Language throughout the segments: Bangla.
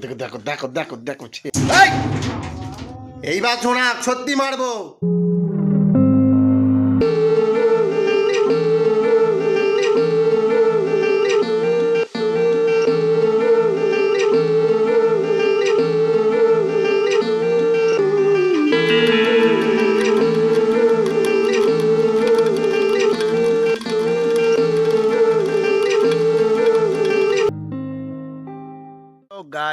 দেখো দেখো দেখো দেখো দেখো! এইবার শোনা সত্যি মারবো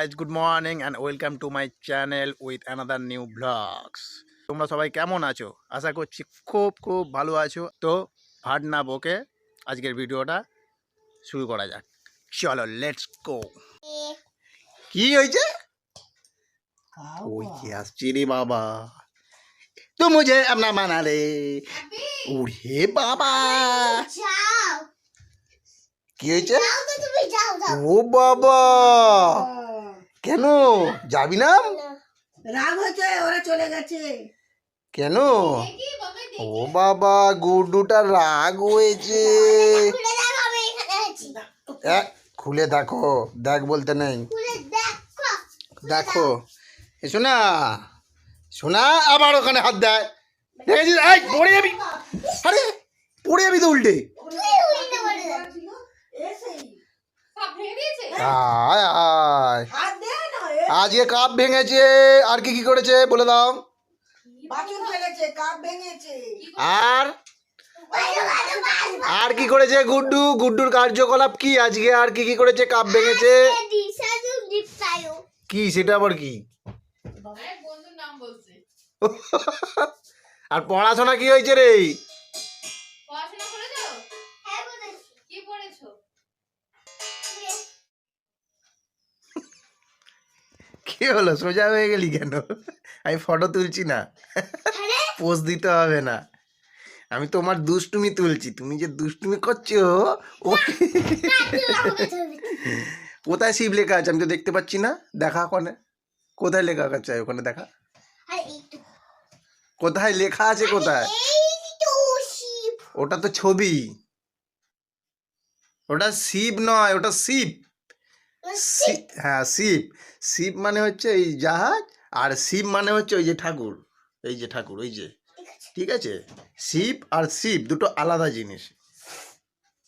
Guys, good morning and welcome to my channel with another new vlogs. তোমরা সবাই কেমন আছো? আশা করছি খুব খুব ভালো আছো। তো ভাট না বকে আজকের ভিডিওটা শুরু করা যাক। চলো লেটস গো কি হয়েছে? ওই কি আসছি রে বাবা? তো মুঝে আপনার মানা রে ওরে বাবা। কি হয়েছে? ও বাবা। কেন? যাবি না? রাগ হচ্ছে ওরা চলে গেছে। কেন? ও বাবা গুড্ডুটা রাগ হয়েছে। এক, খুলে দেখো দেখ বলতে নেই। দেখো এ শোনা শোনা আবার ওখানে হাত দেয়। দেখেছিস? এই পড়ে যাবি। আরে পড়ে যাবি তো উল্টে। আয় আয়। আজকে কাপ ভেঙেছে আর কি কি করেছে বলে দাও। বাথরুম ফেলেছে কাপ ভেঙেছে। আর? আর কি করেছে গুড্ডু? গুড্ডুর কার্যকলাপ কি? আজকে আর কি কি করেছে কাপ ভেঙেছে? কি সেটা আবার কি? আর পড়াশোনা কি হয়েছে রে? কি হলো? সোজা হয়ে গেলি কেন? আমি ফটো তুলছি না। পোজ দিতে হবে না। আমি তোমার দুষ্টুমি তুলছি। তুমি যে দুষ্টুমি করছ, ও কোথায় শিব লেখা আছে? আমি তো দেখতে পাচ্ছি না। দেখা ওখানে। কোথায় লেখা আছে? ওখানে দেখা। কোথায় লেখা আছে? কোথায়? ওটা তো ছবি। ওটা শিব নয়, ওটা শিব। হ্যাঁ শিব। শিব মানে হচ্ছে এই জাহাজ আর শিব মানে হচ্ছে ওই যে ঠাকুর। এই যে ঠাকুর ওই যে। ঠিক আছে। শিব আর শিব দুটো আলাদা জিনিস।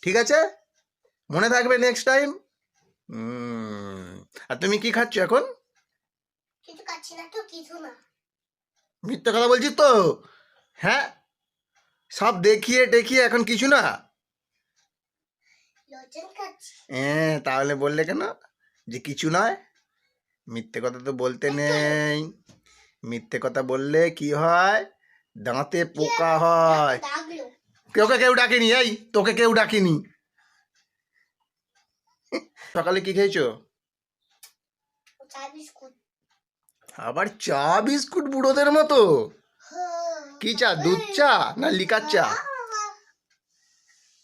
ঠিক আছে? মনে থাকবে নেক্সট টাইম আর তুমি কি খাচ্ছ এখন? মিথ্যে কথা বলছিস তো? হ্যাঁ? সব দেখিয়ে টেকিয়ে এখন কিছু না? হ্যাঁ তাহলে বললে কেন? যে কিছু নয়। মিথ্যে কথা তো বলতে নেই। মিথ্যে কথা বললে কি হয়? দাঁতে পোকা হয়? কেউকে কেউ ডাকেনি এই তোকে কেউ ডাকেনি। সকালে কি খেয়েছো? আবার চা বিস্কুট বুড়োদের মতো। কি চা দুধ চা না লিকার চা?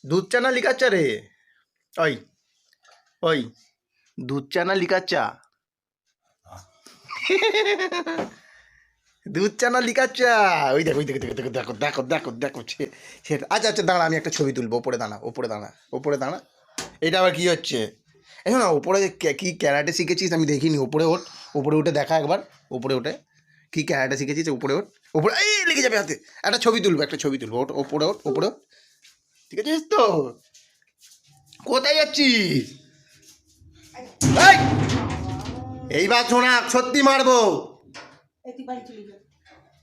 দুধ চা না লিকার চা রে? ওই ওই। দুধ চা না লিকার চা দুধ চা না লিকার চা ওই দেখো ওই দেখো দেখো দেখো দেখো দেখো দেখো দেখো আচ্ছা আচ্ছা দাঁড়া আমি একটা ছবি তুলবো ওপরে দাঁড়া ওপরে দাঁড়া ওপরে দাঁড়া এটা আবার কী হচ্ছে এই না ওপরে কী ক্যারাটে শিখেছিস আমি দেখিনি ওপরে ওঠ ওপরে উঠে দেখা একবার ওপরে উঠে কি ক্যারাটে শিখেছিস ওপরে ওঠ ওপরে এই লেগে যাবে হাতে একটা ছবি তুলবো একটা ছবি তুলবো ওঠ ওপরে ওঠ ওপরে ঠিক আছে তো কোথায় যাচ্ছিস! এইবার শোনা, সত্যি মারবো।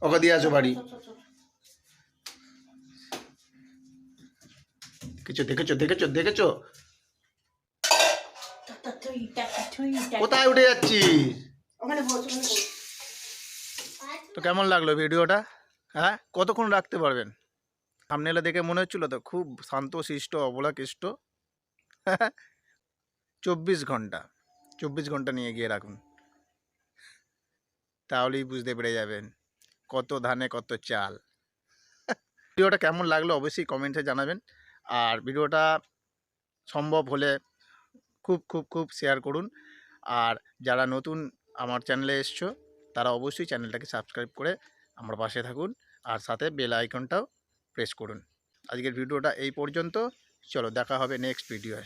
ওকে দিয়ে আসো বাড়ি। কিছু দেখেছ দেখেছ দেখেছ। কোথায় উঠে বস তো কেমন লাগল ভিডিওটা? হ্যাঁ? কতক্ষণ রাখতে পারবেন? সামনেলে দেখে মনে হচ্ছিল তো, খুব শান্ত শিষ্ট অবলাকৃষ্ট। চব্বিশ ঘণ্টা চব্বিশ ঘণ্টা নিয়ে গিয়ে রাখুন। তাহলেই বুঝতে পেরে যাবেন কত ধানে কত চাল। ভিডিওটা কেমন লাগল অবশ্যই কমেন্টে জানাবেন। আর ভিডিওটা সম্ভব হলে খুব খুব খুব শেয়ার করুন। আর যারা নতুন আমার চ্যানেলে এসছো, তারা অবশ্যই চ্যানেলটাকে সাবস্ক্রাইব করে আমার পাশে থাকুন। আর সাথে বেল আইকনটাও প্রেস করুন। আজকের ভিডিওটা এই পর্যন্ত। চলো দেখা হবে নেক্সট ভিডিওয়